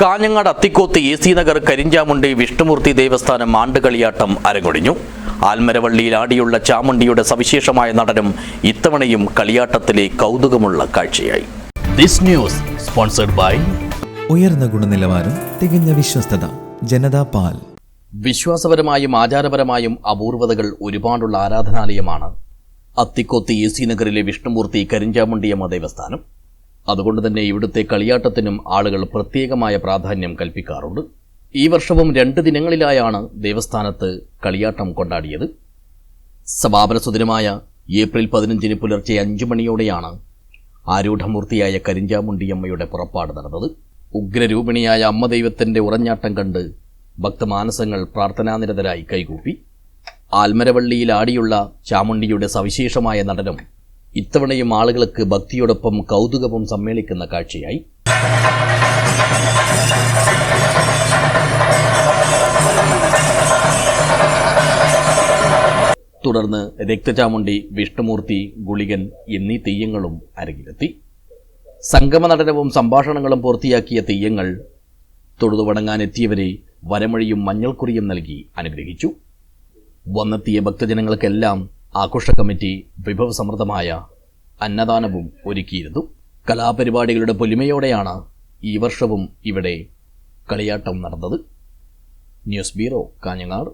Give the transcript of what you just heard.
Kanhangad Athikkoth A C Nagar Karinchamundi Vishnumoorthy ദേവസ്ഥാനം ആണ്ടുകളിയാട്ടം അരങ്ങൊടിഞ്ഞു. ആൽമരവള്ളിയിൽ ആടിയുള്ള ചാമുണ്ടിയുടെ സവിശേഷമായ നടനം ഇത്തവണയും കളിയാട്ടത്തിലെ കൗതുകമുള്ള കാഴ്ചയായി. ദിസ് ന്യൂസ് സ്പോൺസർഡ് ബൈ ഉയർന്ന ഗുണനിലവാരം തികഞ്ഞ വിശ്വസ്തത ജനതാ പാൽ. വിശ്വാസപരമായും ആചാരപരമായും അപൂർവതകൾ ഒരുപാടുള്ള ആരാധനാലയമാണ് അത്തിക്കോത്ത് എ സി നഗറിലെ വിഷ്ണുമൂർത്തി കരിഞ്ചാമുണ്ടിയമ്മ ദേവസ്ഥാനം. അതുകൊണ്ട് തന്നെ ഇവിടുത്തെ കളിയാട്ടത്തിനും ആളുകൾ പ്രത്യേകമായ പ്രാധാന്യം കൽപ്പിക്കാറുണ്ട്. ഈ വർഷവും രണ്ട് ദിനങ്ങളിലായാണ് ദേവസ്ഥാനത്ത് കളിയാട്ടം കൊണ്ടാടിയത്. സമാപന സുദിനമായ ഏപ്രിൽ പതിനഞ്ചിന് പുലർച്ചെ അഞ്ചു മണിയോടെയാണ് ആരൂഢമൂർത്തിയായ കരിഞ്ചാമുണ്ടിയമ്മയുടെ പുറപ്പാട് നടന്നത്. ഉഗ്രരൂപിണിയായ അമ്മ ദൈവത്തിന്റെ ഉറഞ്ഞാട്ടം കണ്ട് ഭക്തമാനസങ്ങൾ പ്രാർത്ഥനാനിരതരായി കൈകൂപ്പി. ആൽമരവള്ളിയിൽ ആടിയുള്ള ചാമുണ്ടിയുടെ സവിശേഷമായ നടനം ഇത്തവണയും ആളുകൾക്ക് ഭക്തിയോടൊപ്പം കൗതുകവും സമ്മേളിക്കുന്ന കാഴ്ചയായി. തുടർന്ന് രക്തചാമുണ്ടി വിഷ്ണുമൂർത്തി ഗുളികൻ എന്നീ തെയ്യങ്ങളും അരങ്ങിലെത്തി. സംഗമ നടനവും സംഭാഷണങ്ങളും പൂർത്തിയാക്കിയ തെയ്യങ്ങൾ തൊഴുതു വണങ്ങാനെത്തിയവരെ വരമൊഴിയും മഞ്ഞൾക്കുറിയും നൽകി അനുഗ്രഹിച്ചു. വന്നെത്തിയ ഭക്തജനങ്ങൾക്കെല്ലാം ആഘോഷ കമ്മിറ്റി വിഭവസമൃദ്ധമായ അന്നദാനവും ഒരുക്കിയിരുന്നു. കലാപരിപാടികളുടെ പൊലിമയോടെയാണ് ഈ വർഷവും ഇവിടെ കളിയാട്ടം നടന്നത്. News bureau Kanhangad.